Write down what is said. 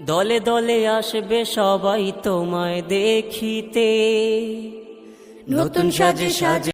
দলে দলে আসবে সবাই তোমায় দেখিতে। নতুন সাজে সাজে